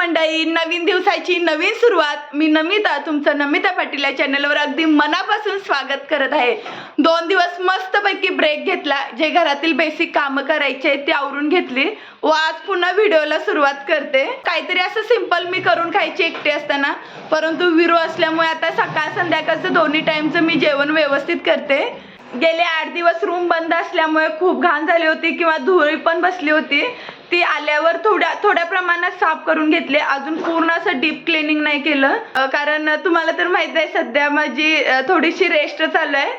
मंडळी नवीन दिवसाची नवीन सुरुवात. मी नमिता तुमचं नमिता पाटील या चॅनलवर अगदी मनापासून स्वागत करत आहे. दोन दिवस मस्तपैकी ब्रेक घेतला. जे घरातील बेसिक कामं करायचे आहेत ते आवरून घेतली. व आज पुन्हा व्हिडिओला सुरुवात करते. काहीतरी असं सिंपल मी करून खायची एकटी असताना. परंतु विरू असल्यामुळे आता सकाळ संध्याकाळचं दोन्ही टाईमचं मी जेवण व्यवस्थित करते. गेले आठ दिवस रूम बंद असल्यामुळे खूप घाण झाली होती किंवा धुळी पण बसली होती. ती आल्यावर थोड्या थोड्या प्रमाणात साफ करून घेतले. अजून पूर्ण असं डीप क्लिनिंग नाही केलं. कारण तुम्हाला तर माहीत आहे सध्या माझी थोडीशी रेस्ट चालू आहे.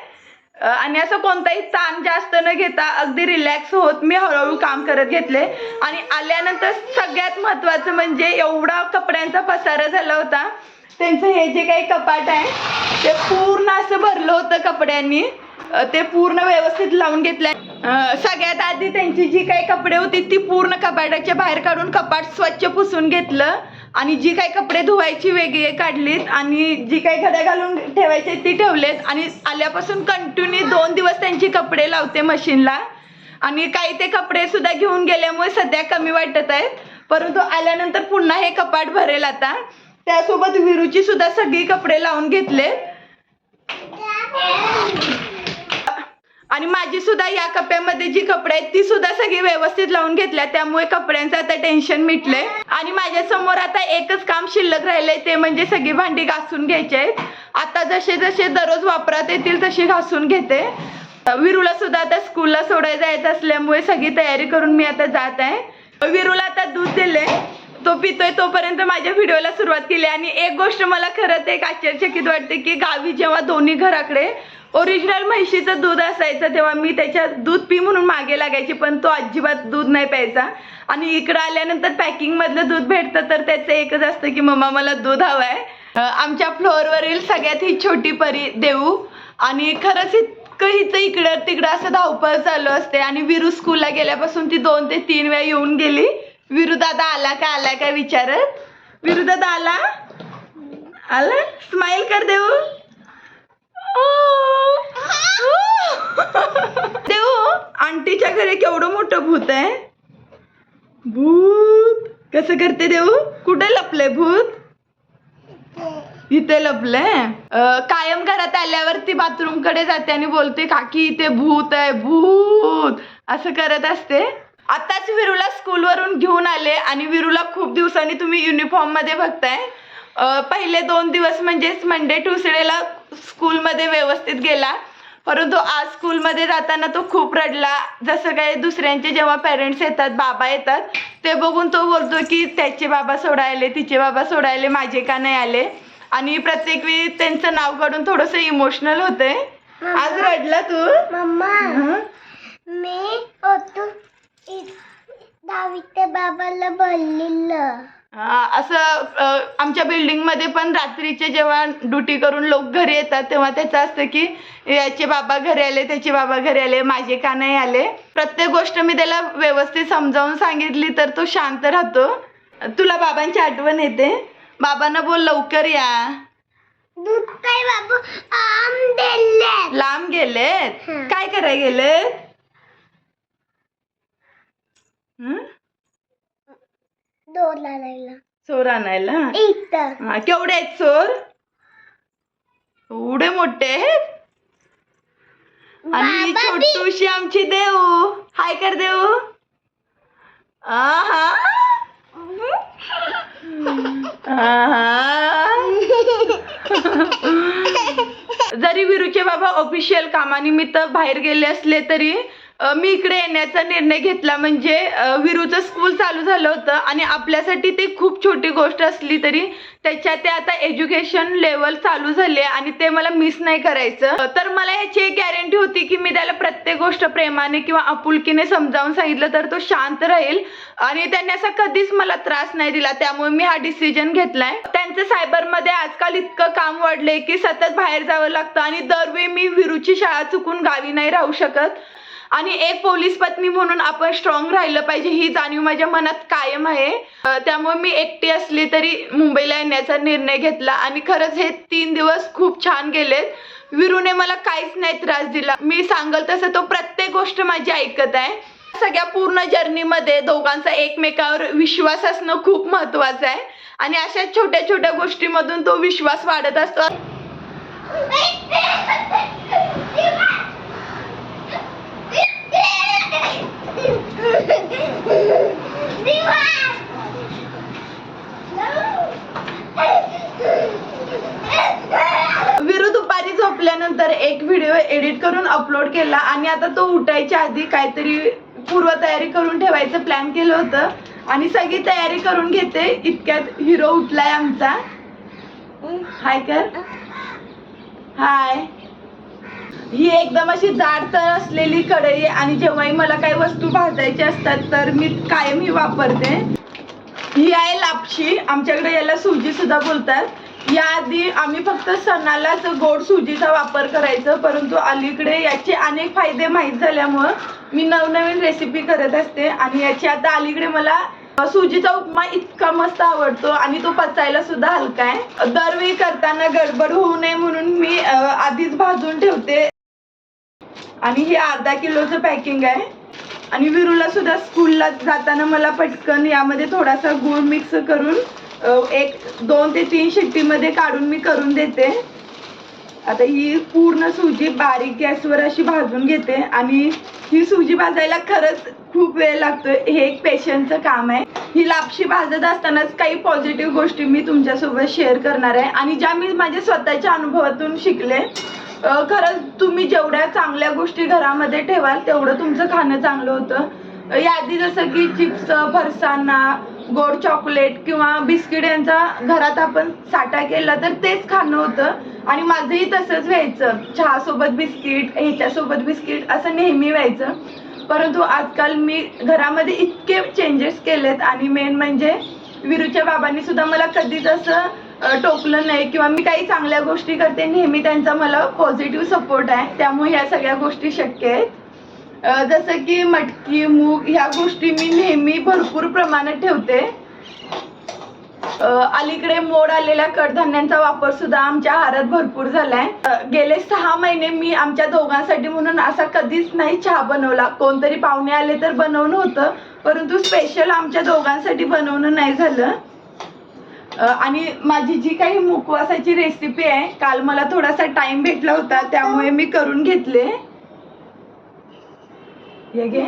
आणि असं कोणताही ताण जास्त न घेता अगदी रिलॅक्स होत मी हळूहळू काम करत घेतले. आणि आल्यानंतर सगळ्यात महत्त्वाचं म्हणजे एवढा कपड्यांचा पसारा झाला होता. त्यांचं हे जे काही कपाट आहे ते पूर्ण असं भरलं होतं कपड्यांनी. ते पूर्ण व्यवस्थित लावून घेतलंय. सगळ्यात आधी त्यांची जी काही कपडे होती ती पूर्ण कपाटाच्या बाहेर काढून कपाट स्वच्छ पुसून घेतलं आणि जी काही कपडे धुवायची वेगळी काढलीत आणि जी काही घड्या घालून ठेवायचे ती ठेवलेत आणि आल्यापासून कंटिन्यू दोन दिवस त्यांची कपडे लावते मशीनला. आणि काही ते कपडे सुद्धा घेऊन गेल्यामुळे सध्या कमी वाटत आहेत. परंतु आल्यानंतर पुन्हा हे कपाट भरेल आता. त्यासोबत विरूची सुद्धा सगळी कपडे लावून घेतलेत. आणि माझी सुद्धा या कप्प्यामध्ये जी कपडे आहेत ती सुद्धा सगळी व्यवस्थित लावून घेतल्या. त्यामुळे कपड्यांचं आता टेन्शन मिटलंय. आणि माझ्यासमोर आता एकच काम शिल्लक राहिलंय ते म्हणजे सगळी भांडी घासून घ्यायची आहेत. आता जसे जसे दररोज वापरात येतील तशी घासून घेते. विरूला सुद्धा आता स्कूलला सोडायला जायचं असल्यामुळे सगळी तयारी करून मी आता जात आहे. विरूला आता दूध दिले तो पितोय तोपर्यंत माझ्या व्हिडिओला सुरुवात केली. आणि एक गोष्ट मला खरंच एक आश्चर्यचकित वाटते की गावी जेव्हा दोन्ही घराकडे ओरिजिनल म्हैशीचं दूध असायचं तेव्हा मी त्याच्यात दूध पी म्हणून मागे लागायची पण तो अजिबात दूध नाही प्यायचा. आणि इकडं आल्यानंतर पॅकिंगमधलं दूध भेटतं तर त्याचं एकच असतं की मम्मा मला दूध हवं आहे आमच्या फ्लोअरवरील सगळ्यात ही छोटी परी देऊ. आणि खरंच इतकं हिचं इकडं तिकडं असं धावपळ चालू असते. आणि विरू स्कूलला गेल्यापासून ती दोन ते तीन वेळा येऊन गेली. विरू दादा आला का आला का विचारत? विरू दादा आला? आला? स्माईल कर देऊ. देऊ आंटीच्या घरी केवढं मोठं भूत आहे? भूत. कसं करते देऊ कुठे लपले भूत? इथे लपलंय? कायम घरात आल्यावर ती बाथरूमकडे जाते आणि बोलते काकी इथे भूत आहे भूत. असं करत असते. आताच विरूला स्कूलवरून घेऊन आले आणि विरूला खूप दिवसांनी तुम्ही युनिफॉर्ममध्ये बघताय. पहिले दोन दिवस म्हणजेच मंडे ट्युसडेला स्कूलमध्ये व्यवस्थित गेला. परंतु आज स्कूलमध्ये जाताना तो खूप रडला. जसं काय दुसऱ्यांचे जेव्हा पेरेंट्स येतात बाबा येतात ते बघून तो बोलतो की त्याचे बाबा सोडायले तिचे बाबा सोडायले माझे का नाही आले? आणि प्रत्येक वेळी त्यांचं नाव काढून थोडंसं इमोशनल होतंय. आज रडला तू? मम्मा? मी होतो दहावीच्या बाबाला बोललेलं. असं आमच्या बिल्डिंगमध्ये पण रात्रीचे जेव्हा ड्युटी करून लोक घरी येतात तेव्हा त्याचं असतं की याचे बाबा घरी आले त्याचे बाबा घरी आले माझे का नाही आले? प्रत्येक गोष्ट मी त्याला व्यवस्थित समजावून सांगितली तर तो शांत राहतो. तुला बाबांची आठवण येते? बाबांना बोल लवकर या. दूध काय बाबू? लांब गेलेत. काय कराय गेलेत? आणायला. चोर आणायला? इथं. हा केवढे आहेत चोर? एवढे मोठे आहेत? आणि बाबा बी- छोटूशी आमची देऊ. हाय कर देऊ. आहा. आहा. जरी विरूचे बाबा ऑफिशियल कामानिमित्त बाहेर गेले असले तरी मी इकडे येण्याचा निर्णय घेतला म्हणजे विरूचं स्कूल चालू झालं होतं आणि आपल्यासाठी ते खूप छोटी गोष्ट असली तरी त्याच्यात ते आता एज्युकेशन लेवल चालू झाले आणि ते मला मिस नाही करायचं. तर मला ह्याची एक गॅरंटी होती की मी त्याला प्रत्येक गोष्ट प्रेमाने किंवा आपुलकीने समजावून सांगितलं तर तो शांत राहील आणि त्यांनी असा कधीच मला त्रास नाही दिला. त्यामुळे मी हा डिसिजन घेतलाय. त्यांचं सायबरमध्ये आजकाल इतकं काम वाढलंय की सतत बाहेर जावं लागतं आणि दरवेळी मी विरूची शाळा चुकून गावी नाही राहू शकत. आणि एक पोलीस पत्नी म्हणून आपण स्ट्रॉंग राहिलं पाहिजे ही जाणीव माझ्या मनात कायम आहे त्यामुळे मी एकटी असली तरी मुंबईला येण्याचा निर्णय घेतला आणि खरंच हे तीन दिवस खूप छान गेलेत विरूने मला काहीच नाही त्रास दिला मी सांगल तसं तो प्रत्येक गोष्ट माझी ऐकत आहे सगळ्या पूर्ण जर्नीमध्ये दोघांचा एकमेकावर विश्वास असणं खूप महत्वाचं आहे आणि अशा छोट्या छोट्या गोष्टीमधून तो विश्वास वाढत असतो विरू दुपारी झोपल्यानंतर एक व्हिडिओ एडिट करून अपलोड केला आणि आता तो उठायच्या आधी काहीतरी पूर्वतयारी करून ठेवायचं प्लॅन केलं होतं. आणि सगळी तयारी करून घेते. इतक्यात हिरो उठलाय आमचा. हाय कर हाय ही एकदम अशी जाड तर असलेली कढई आणि जेव्हाही मला काही वस्तू भाजायच्या असतात तर मी कायम ही वापरते. ही आहे लापशी. आमच्याकडे याला सुजी सुद्धा बोलतात. याआधी आम्ही फक्त सणालाच गोड सुजीचा वापर करायचो परंतु अलीकडे याचे अनेक फायदे माहीत झाल्यामुळं मी नवनवीन रेसिपी करत असते. आणि याची आता अलीकडे मला सुजीचा उपमा इतका मस्त आवडतो आणि तो पचायला सुद्धा हलका आहे. दरवेळी करताना गडबड होऊ नये म्हणून मी आधीच भाजून ठेवते. आणि हे अर्धा किलोचं पॅकिंग आहे. आणि विरूला सुद्धा स्कूलला जाताना मला पटकन यामध्ये थोडासा गूळ मिक्स करून एक दोन ते तीन शिट्टीमध्ये काढून मी करून देते. आता ही पूर्ण सुजी बारीक गॅसवर अशी भाजून घेते आणि ही सुजी भाजायला खरंच खूप वेळ लागतोय. हे एक पेशंटचं काम आहे. ही लापशी भाजत असतानाच काही पॉझिटिव्ह गोष्टी मी तुमच्यासोबत शेअर करणार आहे. आणि ज्या मी माझ्या स्वतःच्या अनुभवातून शिकले खरंच तुम्ही जेवढ्या चांगल्या गोष्टी घरामध्ये ठेवाल तेवढं तुमचं खाणं चांगलं होतं. यादी याआधी जसं की चिप्स फरसाणा गोड चॉकलेट किंवा बिस्किट यांचा घरात आपण साठा केला तर तेच खाणं होतं. आणि माझंही तसंच व्हायचं. चहासोबत बिस्किट ह्याच्यासोबत बिस्किट असं नेहमी व्हायचं. परंतु आजकाल मी घरामध्ये इतके चेंजेस केलेत आणि मेन म्हणजे विरूच्या बाबांनी सुद्धा मला कधीच असं टोकलं नाही किंवा मी काही चांगल्या गोष्टी करते नेहमी त्यांचा मला पॉझिटिव्ह सपोर्ट आहे. त्यामुळे ह्या सगळ्या गोष्टी शक्य आहेत. जसं की मटकी मूग ह्या गोष्टी मी नेहमी भरपूर प्रमाणात ठेवते. अलीकडे मोड आलेल्या कडधान्यांचा वापर सुद्धा आमच्या आहारात भरपूर झालाय. गेले सहा महिने मी आमच्या दोघांसाठी म्हणून असा कधीच नाही चहा बनवला. कोणतरी पाहुणे आले तर बनवणं होतं परंतु स्पेशल आमच्या दोघांसाठी बनवणं नाही झालं. आणि माझी जी काही मुखवासाची रेसिपी आहे काल मला थोडासा टाइम भेटला होता त्यामुळे मी करून घेतले. हे घे.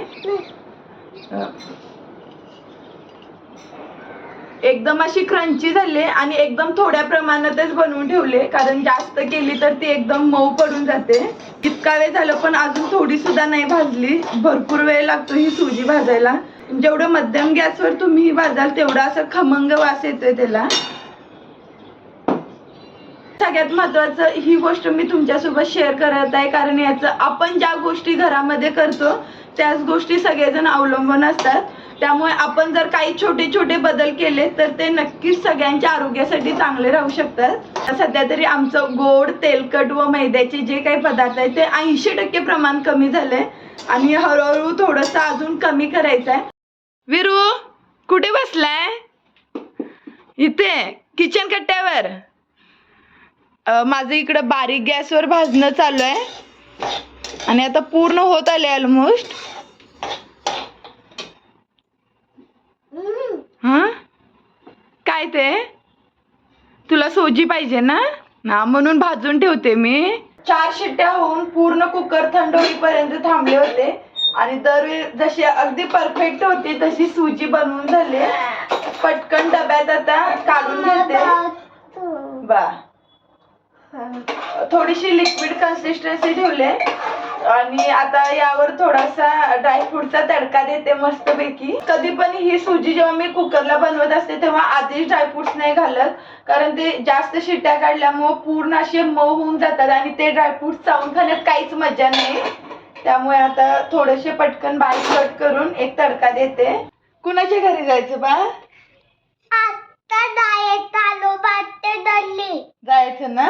एकदम अशी क्रंची झाली आणि एकदम थोड्या प्रमाणातच बनवून ठेवले. कारण जास्त केली तर ती एकदम मऊ पडून जाते. इतका वेळ झालं पण अजून थोडी सुद्धा नाही भाजली. भरपूर वेळ लागतो ही सुजी भाजायला. जेवढं मध्यम गॅसवर तुम्ही भाजाल तेवढा असं खमंग वास येतोय त्याला. सगळ्यात महत्वाचं ही गोष्ट मी तुमच्यासोबत शेअर करत आहे. कारण याचं आपण ज्या गोष्टी घरामध्ये करतो त्याच गोष्टी सगळेजण अवलंबून असतात. त्यामुळे आपण जर काही छोटे छोटे बदल केले तर ते नक्कीच सगळ्यांच्या आरोग्यासाठी चांगले राहू शकतात. सध्या तरी आमचं गोड तेलकट व मैद्याचे जे काही पदार्थ आहेत ते ऐंशी टक्के प्रमाण कमी झाले आणि हळूहळू थोडंसं अजून कमी करायचं आहे विरू कुठे बसलाय? इथे किचन कट्ट्यावर. माझं इकडं बारीक गॅसवर भाजणं चालू आहे. आणि आता पूर्ण होत आले ऑलमोस्ट हा? काय ते? तुला सोजी पाहिजे ना? ना म्हणून भाजून ठेवते मी. चार शिट्ट्या होऊन पूर्ण कुकर थंड होईपर्यंत थांबले होते. आणि दरवेळी जशी अगदी परफेक्ट होती तशी सुजी बनवून झाली. पटकन डब्यात आता काढून घेते. बा. थोडीशी लिक्विड कन्सिस्टन्सी ठेवले आणि आता यावर थोडासा ड्रायफ्रूटचा तडका देते मस्तपैकी. कधी पण ही सुजी जेव्हा मी कुकरला बनवत असते तेव्हा आधीच ड्रायफ्रुट्स नाही घालत. कारण ते जास्त शिट्ट्या काढल्यामुळं पूर्ण असे मऊ होऊन जातात आणि ते ड्रायफ्रुट्स चावून खाण्यात काहीच मजा नाही. त्यामुळे आता थोडेसे पटकन बारीक कट करून एक तडका देते. कुणाच्या घरी जायचं बा? जायचं ना?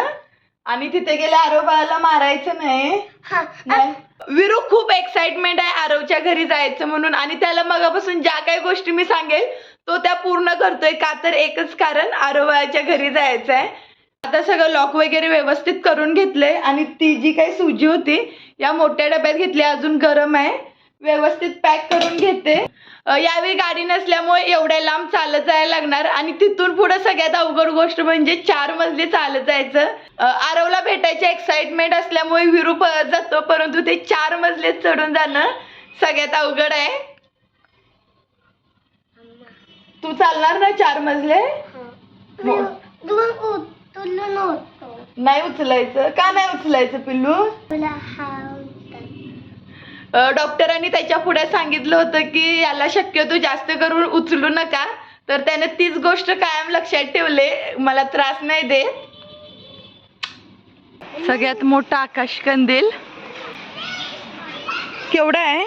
आणि तिथे गेले आरोबाला मारायचं नाही. हा नाही. विरू खूप एक्साइटमेंट आहे आरवच्या घरी जायचं म्हणून आणि त्याला मगापासून ज्या काही गोष्टी मी सांगेल तो त्या पूर्ण करतोय. का तर एकच कारण आरोबाच्या घरी जायचं आहे. आता सगळं लॉक वगैरे व्यवस्थित करून घेतलंय आणि ती जी काही सुजी होती या मोठ्या डब्यात घेतली अजून गरम आहे. व्यवस्थित पॅक करून घेते. यावेळी गाडी नसल्यामुळे एवढ्या लांब चालत जायला लागणार आणि तिथून पुढे सगळ्यात अवघड गोष्ट म्हणजे चार मजले चालत जायचं. आरवला भेटायची एक्साइटमेंट असल्यामुळे विरू पळत जातो परंतु ते चार मजले चढून जाणं सगळ्यात अवघड आहे. तू चालणार ना चार मजले? होतो नाही उचलायचं. का नाही उचलायचं पिल्लू? हा. डॉक्टरांनी त्याच्या पुढे सांगितलं होतं की याला शक्यतो जास्त करून उचलू नका. तर त्याने तीच गोष्ट कायम लक्षात ठेवले. मला त्रास नाही देत सगळ्यात मोठा आकाश कंदील. केवढा आहे?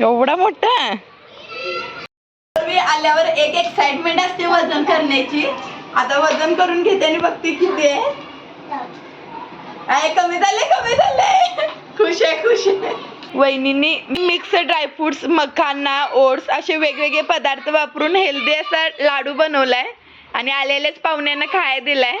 एवढा मोठा मी आल्यावर एक एक्साइटमेंट असते वजन करण्याची. आता वजन करून घेते आणि बघते किती आहे कमी झाले कमी झाले. वहिनींनी mix dry fruits makhana oats असे वेगवेगळे पदार्थ वापरून हेल्दी असा लाडू बनवलाय. आणि आलेल्याच पाहुण्यांना खायला दिलाय.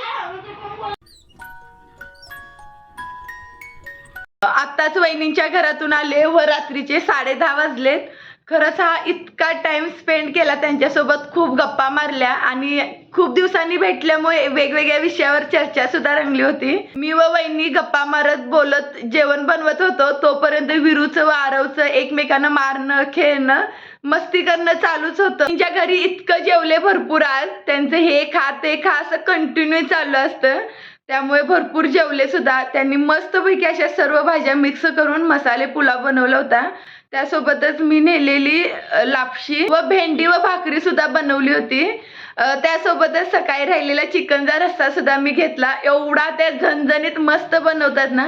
आत्ताच वहिनींच्या घरातून आले. व रात्रीचे साडे दहा वाजलेत. खरंच हा इतका टाइम स्पेंड केला त्यांच्यासोबत खूप गप्पा मारल्या आणि खूप दिवसांनी भेटल्यामुळे वेगवेगळ्या विषयावर चर्चा सुद्धा रंगली होती. मी व वहिनी गप्पा मारत बोलत जेवण बनवत होतो. तोपर्यंत विरूचं व आरवचं एकमेकांना मारणं खेळणं मस्ती करणं चालूच होतं. त्यांच्या घरी इतकं जेवले भरपूर आज. त्यांचं हे खा ते खा असं कंटिन्यू चालू असतं. त्यामुळे भरपूर जेवले सुद्धा. त्यांनी मस्तपैकी अशा सर्व भाज्या मिक्स करून मसाले पुलाव बनवला होता. त्यासोबतच मी नेलेली लापशी व भेंडी व भाकरी सुद्धा बनवली होती. त्यासोबतच सकाळी राहिलेला चिकनचा रस्सा सुद्धा मी घेतला. एवढा त्या झणझणीत मस्त बनवतात ना.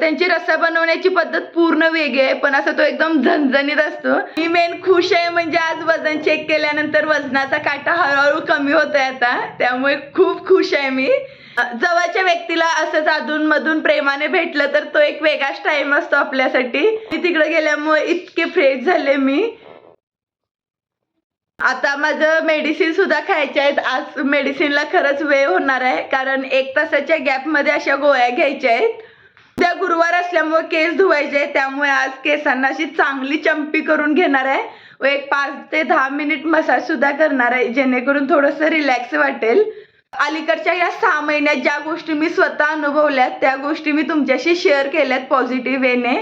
त्यांची रस्सा बनवण्याची पद्धत पूर्ण वेगळी आहे पण असं तो एकदम झणझणीत असतो. मी मेन खुश आहे म्हणजे आज वजन चेक केल्यानंतर वजनाचा काटा हळूहळू कमी होतोय आता. त्यामुळे खूप खुश आहे मी. जवळच्या व्यक्तीला असंच अधून मधून प्रेमाने भेटलं तर तो एक वेगळाच टाइम असतो आपल्यासाठी. मी तिकडे गेल्यामुळे इतके फ्रेश झाले मी. आता माझं मेडिसिन सुद्धा खायचे आहेत. आज मेडिसिनला खरंच वेळ होणार आहे. कारण एक तासाच्या गॅपमध्ये अशा गोळ्या घ्यायच्या आहेत. उद्या गुरुवार असल्यामुळे केस धुवायचे आहेत, त्यामुळे आज केसांना अशी चांगली चंपी करून घेणार आहे. व एक पाच ते दहा मिनिट मसाज सुद्धा करणार आहे. जेणेकरून थोडंसं रिलॅक्स वाटेल. अलीकडच्या या सहा महिन्यात ज्या गोष्टी मी स्वतः अनुभवल्यात त्या गोष्टी मी तुमच्याशी शेअर केल्यात पॉझिटिव्ह वेने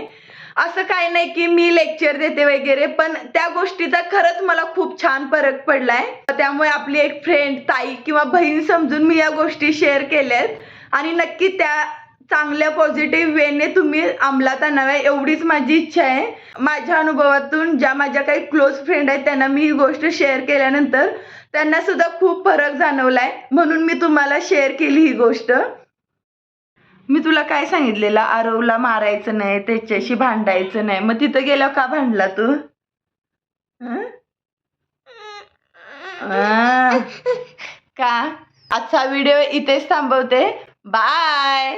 असं काही नाही की मी लेक्चर देते वगैरे पण त्या गोष्टीचा खरंच मला खूप छान फरक पडलाय. त्यामुळे आपली एक फ्रेंड ताई किंवा बहीण समजून मी या गोष्टी शेअर केल्यात. आणि नक्की त्या चांगल्या पॉझिटिव्ह वेने तुम्ही अंमलात आणाव्या एवढीच माझी इच्छा आहे. माझ्या अनुभवातून ज्या माझ्या काही क्लोज फ्रेंड आहेत त्यांना मी ही गोष्ट शेअर केल्यानंतर त्यांना सुद्धा खूप फरक जाणवलाय. म्हणून मी तुम्हाला शेअर केली ही गोष्ट. मी तुला काय सांगितलेलं? आरवला मारायचं नाही त्याच्याशी भांडायचं नाही. मग तिथं गेल्यावर का भांडला तू? का? आजचा व्हिडिओ इथेच थांबवते. बाय